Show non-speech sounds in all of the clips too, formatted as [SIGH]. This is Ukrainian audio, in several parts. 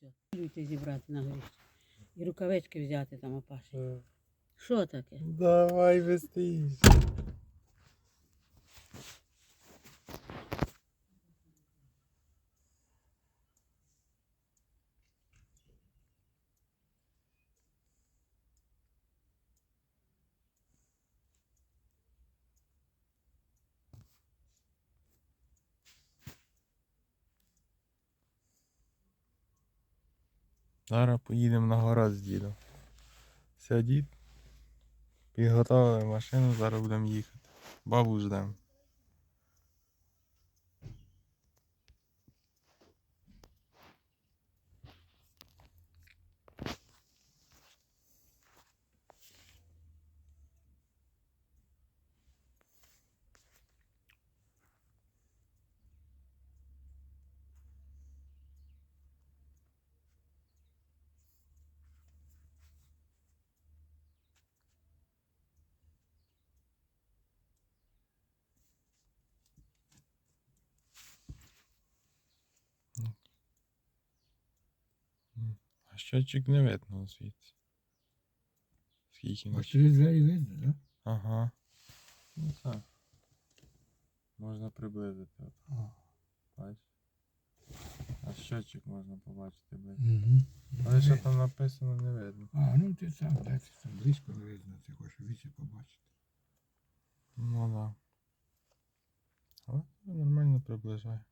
Все. Люди зібрати на горіще. І рукавички взяти там опаші. Е, Що таке? Давай вестись. Зараз поїдемо на город з дідом. Все, дід. Підготовили машину, зараз будемо їхати. Бабу ждемо. А щочик не видно звідси. Скільки А на через двері видно, да? Ага. Ну так. Можна приблизити. Бачиш? А щочик можна побачити ближче. Угу. Але що там написано не видно. А, ну ти сам, да, ти сам близько не видно, ти хочеш вічі побачити. Ну да. Але нормально приближає.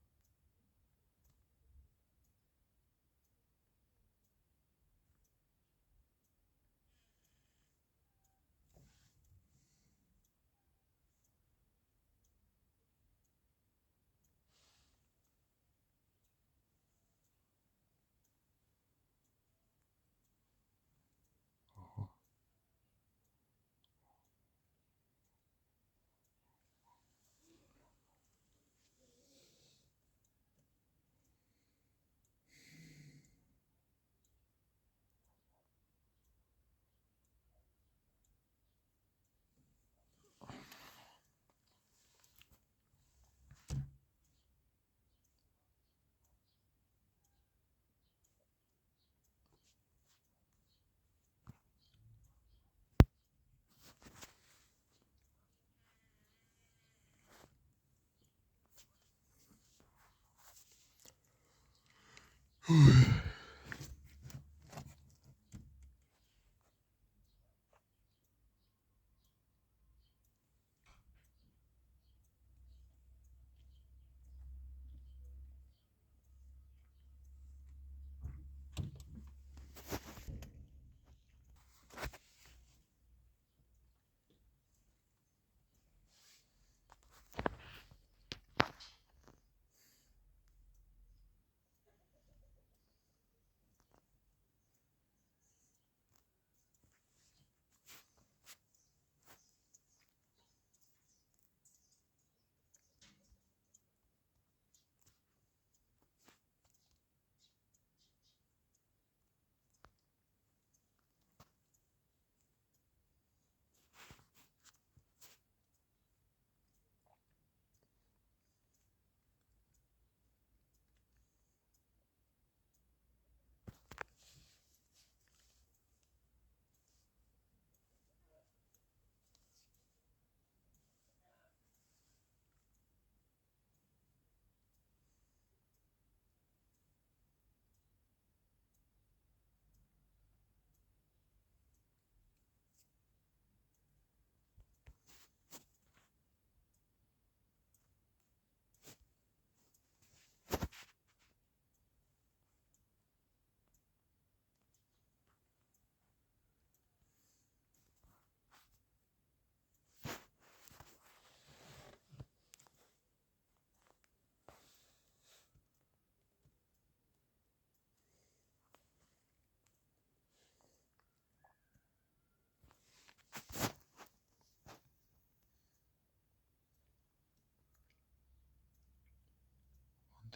Ooh. [SIGHS] [SIGHS]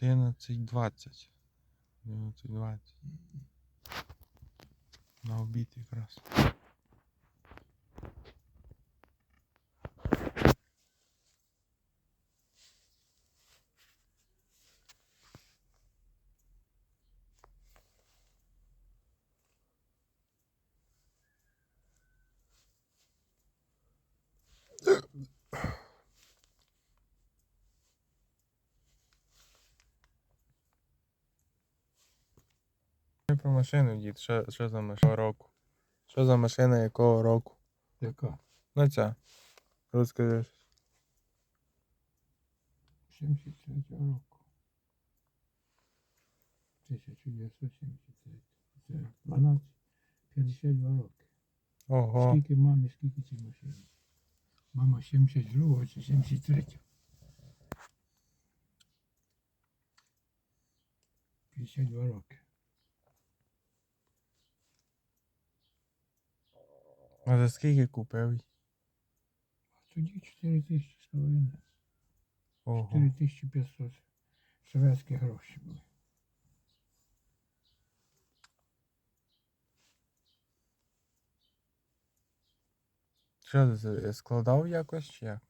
11.20. 11.20. На обід якраз. Про машину, дід. Що, що за машина року? Що за машина якого року? Яка? Ну ця. Розкажи. щось. 73 року. 1973. Це 12, 52 роки. Ого. Скільки мамі, скільки цій машині? Мама 72-го чи 73-го. 52 роки. А за скільки купив? Тоді 4 тисячі з половиною. Ого. 4500 совєтські гроші були. Що це? Складав якось чи як?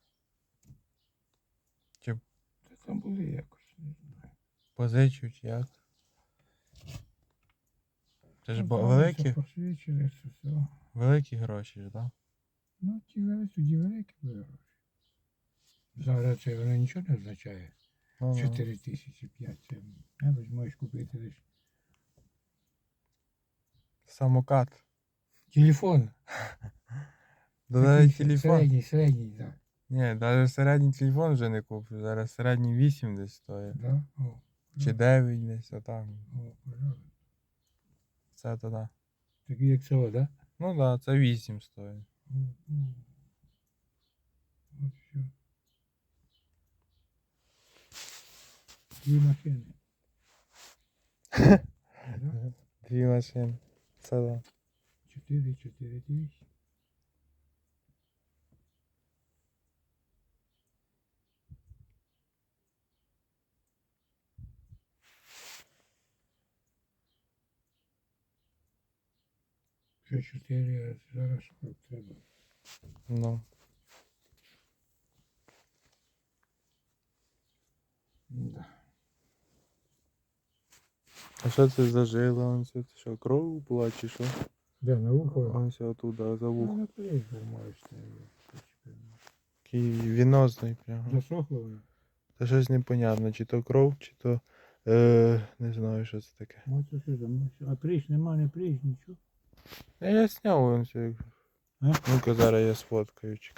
Та там були якось, не знаю. Позичив чи як? Це ж Ну, бо там великі, Посвідчили, це все. великі гроші ж, так? Ну, ті великі, тоді великі були гроші. Зараз це воно нічого не означає. Ну, 4 тисячі 5. Це навіть можеш купити лише. Самокат. Телефон. [LAUGHS] Да навіть Такий телефон. Середній, середній, так. Ні, навіть середній телефон вже не куплю. Зараз середній 8 десь стоїть. Да? О, Чи 9 десь отак. о, пожалуйста. Це то да. Такий як цього, да? Ну так, да, це 8 стоїть. О, о. От що. Дві машини. Да? Дві машини. Це да. Чотири, чотири, двісті. Ще чотири, а зараз сорок треба. Ну. Да. А що це за жила? Он це що, кров була чи що? Де, на вухо? Он все оттуда, за Ну, вухо. на плеч можеш ставити. Такий вінозний прямо. Засохло? Та щось непонятно, чи то кров, чи то. Е, не знаю, що це таке. Ось це. А пріч нема, не пріч, нічого. Я сняв він все. Ну-ка зараз я сфоткаю.